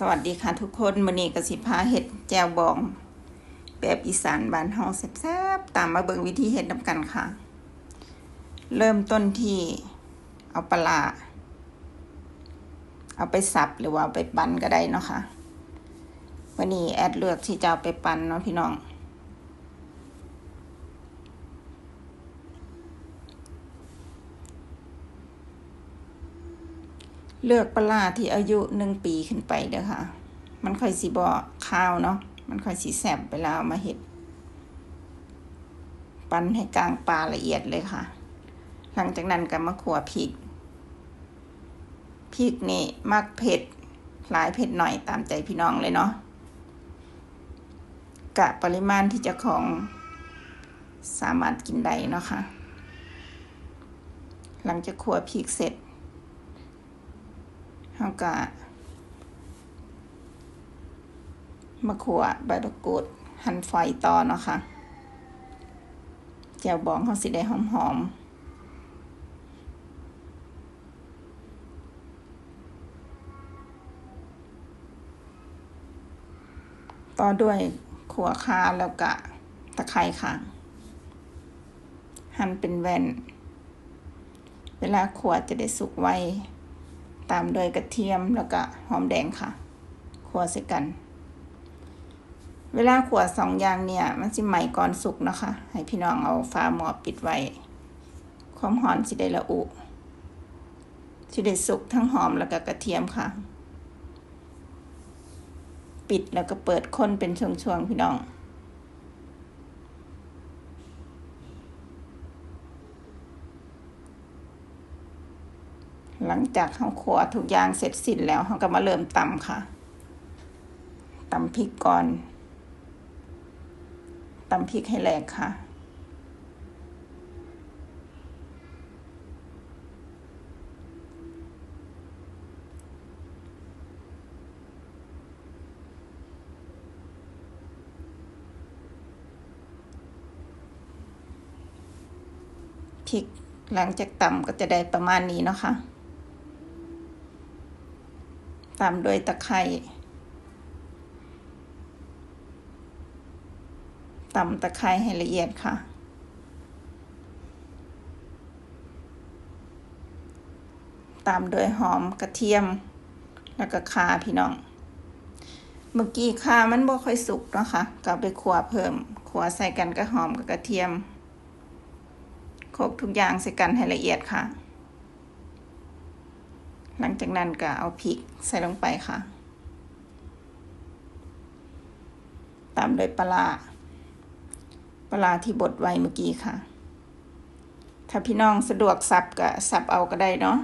สวัสดีค่ะทุกคนมื้อนี้ก็สิพาเห็ดแจ่วบอง แบบอีสานบ้านเฮาแซ่บๆตามมาเบิ่งวิธีเห็ดนำกันค่ะ เริ่มต้นที่เอาปลาเอาไปสับหรือว่าไปปั้นก็ได้เนาะค่ะวันนี้แอดเลือกที่จะเอาไปปั้นเนาะพี่น้อง เลือกปลาที่อายุหนึ่งปีขึ้นไปเด้อค่ะ มันค่อยสีบอข้าวเนาะ มันค่อยสีแสบไปแล้วมาเห็ด ปั้นให้กลางปลาละเอียดเลยค่ะ หลังจากนั้นก็มาขัวพริก พริกนี่มักเผ็ด หลายเผ็ดหน่อยตามใจพี่น้องเลยเนาะ กะปริมาณที่จะของสามารถกินได้เนาะค่ะ หลังจากขัวพริกเสร็จ เฮาก็มะขัวใบมะกรูดหั่นไฟต่อเนาะค่ะแจ่วบองเขาสิได้หอมๆต่อด้วยขัวคาแล้วก็ตะไคร้ค่ะ หั่นเป็นแว่น เวลาขัวจะได้สุกไว ตามด้วยกระเทียมแล้วก็หอมแดงค่ะขัวใส่กัน เวลาขวสองอย่างเนี่ย มันสิใหม่ก่อนสุกนะคะ ให้พี่น้องเอาฝาหม้อปิดไว้ ความหอมสิได้ละอุสิได้สุกทั้งหอมแล้วก็กระเทียมค่ะ ปิดแล้วก็เปิดคนเป็นช่วงๆพี่น้อง หลังจากเขาขัวทุกอย่างเสร็จสิ้นแล้วเขาก็มาเริ่มตำค่ะตำพริกก่อนตำพริกให้แหลกค่ะ พริกหลังจากตำก็จะได้ประมาณนี้เนาะค่ะ ตามด้วยตะไคร้ตำตะไคร้ให้ละเอียดค่ะ ตามด้วยหอมกระเทียม แล้วก็ข่าพี่น้อง เมื่อกี้ข่ามันบ่ค่อยสุกนะคะก็ไปขัวเพิ่มขัวใส่กันกับหอมกับกระเทียมโขกทุกอย่างใส่กันให้ละเอียดค่ะ หลังจากนั้นก็เอาพริกใส่ลงไปค่ะ ตามด้วยปลาปลาที่บดไว้เมื่อกี้ค่ะ ถ้าพี่น้องสะดวกสับก็สับเอาก็ได้เนาะ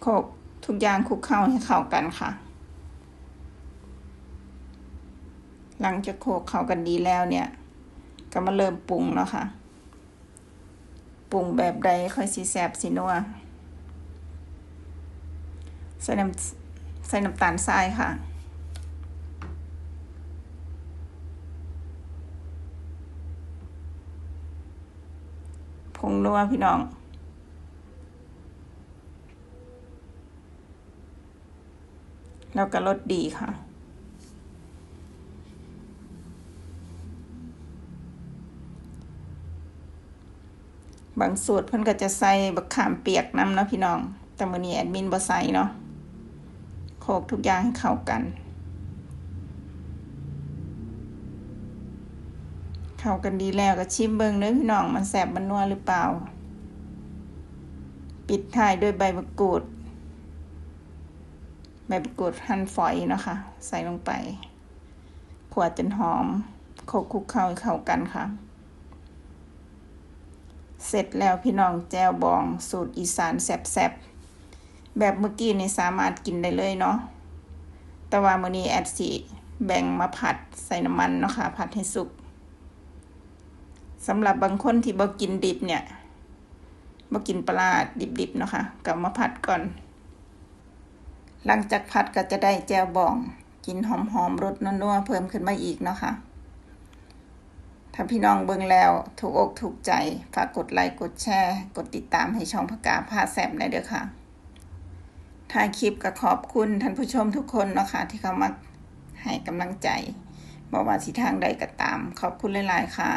โขกทุกอย่างคลุกเข้าให้เข้ากันค่ะ หลังจากโขกเข้ากันดีแล้วเนี่ย ก็มาเริ่มปรุงเนาะค่ะ ปรุงแบบใดค่อยสีแสบสีนัวใส่น้ำใส่น้ำตาลทรายค่ะ ผงนัวพี่น้องแล้วก็รสดีค่ะ บางสูตรเพิ่นก็จะใส่บักขามเปียกน้ำเนาะพี่น้อง แต่มื้อนี้แอดมินบ่ใส่เนาะโขกทุกอย่างให้เข้ากัน เข้ากันดีแล้วก็ชิมเบิ่งเด้อพี่น้องมันแซ่บมันนัวหรือเปล่า ปิดท้ายด้วยใบมะกรูด ใบมะกรูดหั่นฝอยเนาะค่ะ ใส่ลงไปขวดจนหอมโขกคลุกเข้าให้เข้ากันค่ะ เสร็จแล้วพี่น้องแจวบองสูตรอีสานแซ่บๆ แบบเมื่อกี้นี่สามารถกินได้เลยเนาะ แต่ว่ามื้อนี้แอดสิแบ่งมาผัดใส่น้ำมันเนาะค่ะ ผัดให้สุกสำหรับบางคนที่บ่กินดิบเนี่ยบ่กินปลาดิบๆเนาะค่ะก็มาผัดก่อน หลังจากผัดก็จะได้แจวบองกินหอมๆรสนัวๆเพิ่มขึ้นมาอีกเนาะค่ะ ถ้าพี่น้องเบิ่งแล้วถูกอกถูกใจ ฝากกดไลค์กดแชร์ กดติดตามให้ช่องพกาพาแสบได้เด้อค่ะถ้ายคลิปก็ขอบคุณท่านผู้ชมทุกคนเนาะค่ะที่เขามาให้กำลังใจบอกว่าสิทางใดก็ตาม ขอบคุณหลาย ๆ ค่ะ